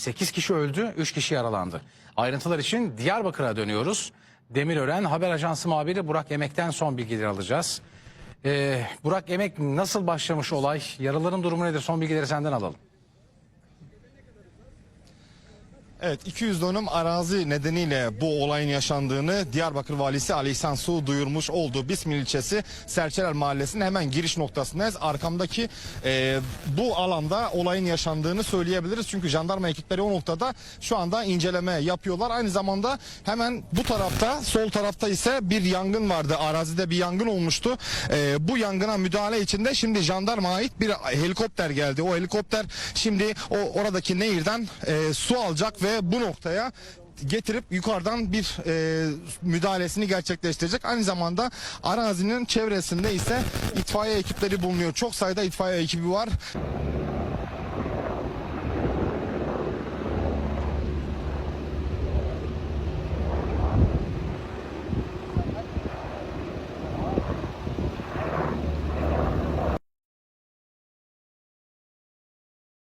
8 kişi öldü, 3 kişi yaralandı. Ayrıntılar için Diyarbakır'a dönüyoruz. Demirören Haber Ajansı muhabiri Burak Emek'ten son bilgileri alacağız. Ee, Burak Emek nasıl başlamış olay? Yaraların durumu nedir? Son bilgileri senden alalım. Evet 200 dönüm arazi nedeniyle bu olayın yaşandığını Diyarbakır valisi Ali İhsan Su duyurmuş olduğu Bismil ilçesi Serçeler mahallesinin hemen giriş noktasındayız. Arkamdaki e, bu alanda olayın yaşandığını söyleyebiliriz. Çünkü jandarma ekipleri o noktada şu anda inceleme yapıyorlar. Aynı zamanda hemen bu tarafta sol tarafta ise bir yangın vardı. Arazide bir yangın olmuştu. E, bu yangına müdahale içinde şimdi jandarma ait bir helikopter geldi. O helikopter şimdi o oradaki nehirden e, su alacak ve bu noktaya getirip yukarıdan bir e, müdahalesini gerçekleştirecek. Aynı zamanda arazinin çevresinde ise itfaiye ekipleri bulunuyor. Çok sayıda itfaiye ekibi var.